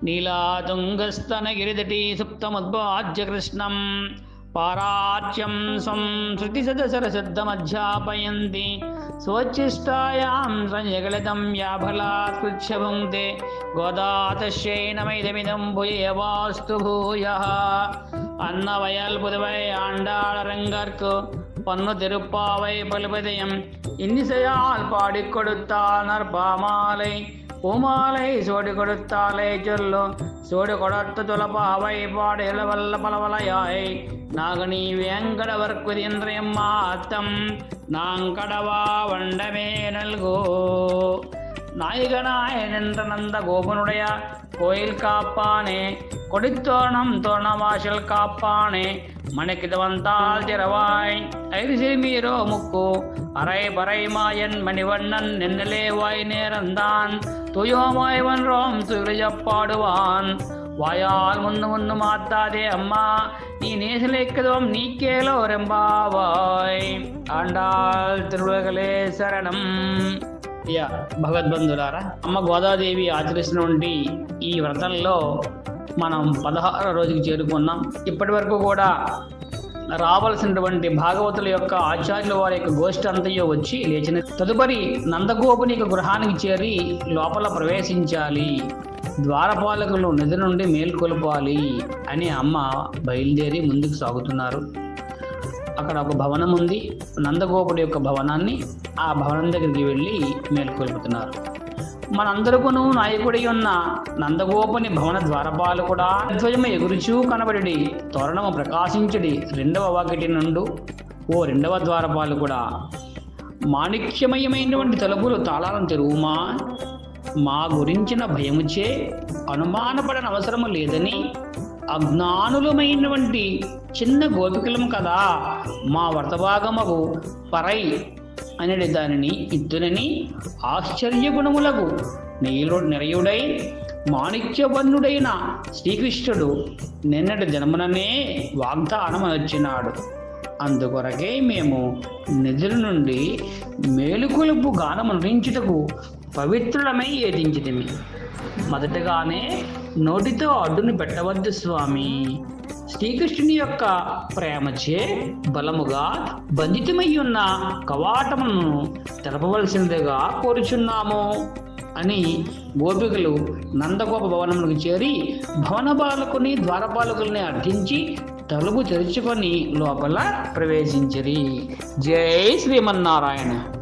नीलातुङ्गस्तनगिरिदटी सुप्तमुद्वाज्य कृष्णं पाराच्यं स्वं श्रुतिसदसरशब्दमध्यापयन्ति स्वच्छिष्टायां संयगलितं याफलात् कृच्छभुङ्क्ते गोदातस्यै नमैदमिदं भुयवास्तु भूयः அன்னவயல் புதுவை ஆண்டாளரங்கற்கு பொன்னு திருப்பாவை பல்பதயம் இன்னிசையால் பாடிக் கொடுத்தானர் பாமாலை உமாலை சோடி கொடுத்தாலே சொல்லும் சோடி கொடுத்து துலப்பாவை பாடு இளவல்ல பலவலையாய். நாகனி வேங்கடவர்க்கு இன்றையம் மாத்தம். நாங்கடவா வண்டமே நல்கோ. நாயகனாய் நின்ற நந்த கோபனுடைய கோயில் காப்பானே. கொடித்தோணம் தோணவாசல் காப்பானே. மணிக்குது வந்தால் திறவாய் ஐரிசி மீரோ முக்கு அரை பறை மாயன் மணிவண்ணன் நின்னலே வாய் நேரந்தான் துயோமாய் வன்றோம் துயிலப்பாடுவான் வாயால் முன்னு முன்னு மாத்தாதே அம்மா நீ நேசலேக்கதுவம் நீ கேளோ ரெம்பாவாய் ஆண்டாள் திருவுலகளே சரணம் ప్రియ భగవద్బంధులారా అమ్మ గోదాదేవి ఆచరిస్తున్నటువంటి ఈ వ్రతంలో మనం పదహారో రోజుకి చేరుకున్నాం. ఇప్పటి వరకు కూడా రావలసినటువంటి భాగవతుల యొక్క ఆచార్యుల వారి యొక్క గోష్ఠి అంతయో వచ్చి లేచిన తదుపరి నందగోపుని యొక్క గృహానికి చేరి లోపల ప్రవేశించాలి. ద్వారపాలకులు నిధి నుండి మేల్కొల్పాలి అని అమ్మ బయలుదేరి ముందుకు సాగుతున్నారు. అక్కడ ఒక భవనం ఉంది. నందగోపుడి యొక్క భవనాన్ని ఆ భవనం దగ్గరికి వెళ్ళి మేల్కొల్పుతున్నారు మనందరకును నాయకుడి ఉన్న నందగోపని భవన ద్వారపాలు కూడా ధ్వజము ఎగురుచూ కనబడి తోరణము ప్రకాశించడి రెండవ వాకిటి నుండు ఓ రెండవ ద్వారపాలు కూడా. మాణిక్యమయమైనటువంటి తలుపులు తాళాలను తెరువుమా? మా గురించిన భయముచే అనుమానపడని అవసరము లేదని అజ్ఞానులమైనటువంటి చిన్న గోపికలం కదా. మా వర్తభాగమగు పరై అనడి దానిని ఇద్దునని ఆశ్చర్యగుణములకు నెయ్యుడు నిరయుడై మాణిక్యవర్ణుడైన శ్రీకృష్ణుడు నిన్నటి జన్మననే వాగ్దానం వచ్చినాడు అందుకొరకే మేము నిధుల నుండి మేలుకొలుపు గానం నటించుటకు పవిత్రులమై ఏదించితిమి? మొదటగానే నోటితో అడ్డుని పెట్టవద్దు స్వామి. శ్రీకృష్ణుని యొక్క ప్రేమచే బలముగా బంధితమై ఉన్న కవాటమును తెరపవలసిందిగా కోరుచున్నాము అని గోపికలు నందగోప భవనములకు చేరి భవన బాలకుని ద్వారపాలకుల్ని అర్థించి తలుపు తెరుచుకొని లోపల ప్రవేశించరి. జై శ్రీమన్నారాయణ.